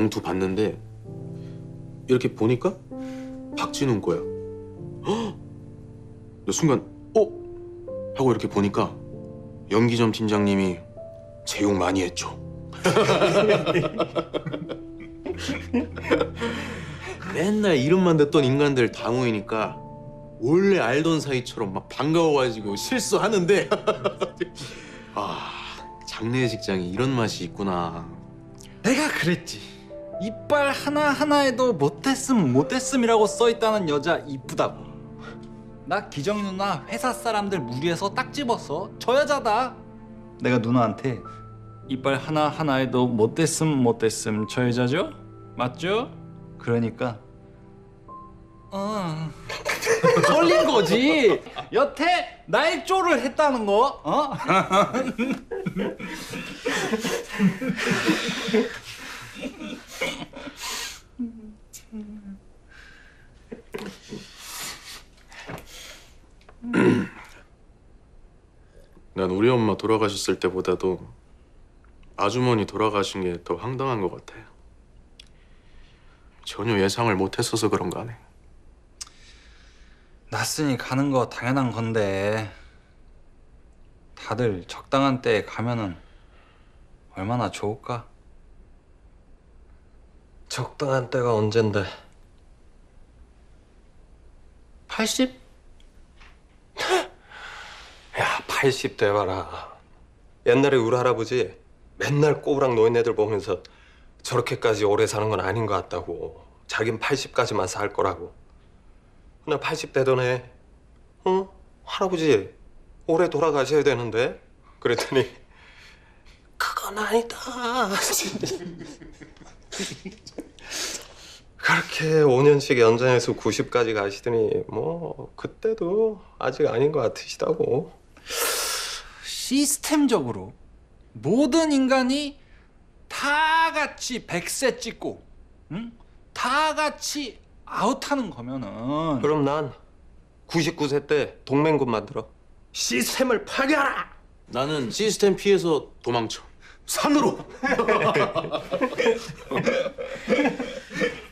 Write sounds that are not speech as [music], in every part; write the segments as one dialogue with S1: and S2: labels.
S1: 봉투 봤는데 이렇게 보니까 박진훈 거야. 헉! 나 순간 어? 하고 이렇게 보니까 연기점 팀장님이 제 욕 많이 했죠. [laughs] 맨날 이름만 듣던 인간들 다 모이니까 원래 알던 사이처럼 막 반가워가지고 실수하는데 [laughs] 아 장례 직장이 이런 맛이 있구나.
S2: 내가 그랬지. 이빨 하나 하나에도 못했음 못했음이라고 써 있다는 여자 이쁘다고. 나 기정이 누나 회사 사람들 무리해서 딱 집었어. 저 여자다. 내가 누나한테 이빨 하나 하나에도 못했음 못했음 저 여자죠? 맞죠? 그러니까 어 [laughs] 걸린 거지. 여태 날 쪼를 했다는 거. 어? [laughs]
S1: 난 우리 엄마 돌아가셨을 때보다도 아주머니 돌아가신 게 더 황당한 것 같아요. 전혀 예상을 못했어서 그런가 하네.
S2: 났으니 가는 거 당연한 건데 다들 적당한 때에 가면은 얼마나 좋을까?
S3: 적당한 때가 언젠데? 80? 야 80대 봐라. 옛날에 우리 할아버지 맨날 꼬부랑 노인네들 보면서 저렇게까지 오래 사는 건 아닌 것 같다고 자긴 80까지만 살 거라고. 나 80 되더네 어? 할아버지 오래 돌아가셔야 되는데? 그랬더니 그건 아니다 [laughs] 그렇게 5년씩 연장해서 90까지 가시더니 뭐 그때도 아직 아닌 것 같으시다고
S2: 시스템적으로 모든 인간이 다 같이 100세 찍고 응? 다 같이 아웃하는 거면은
S3: 그럼 난 99세 때 동맹군 만들어 시스템을 파괴하라
S1: 나는 시스템 피해서 도망쳐. 산으로. [laughs] [laughs]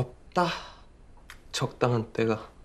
S3: 없다. 적당한 때가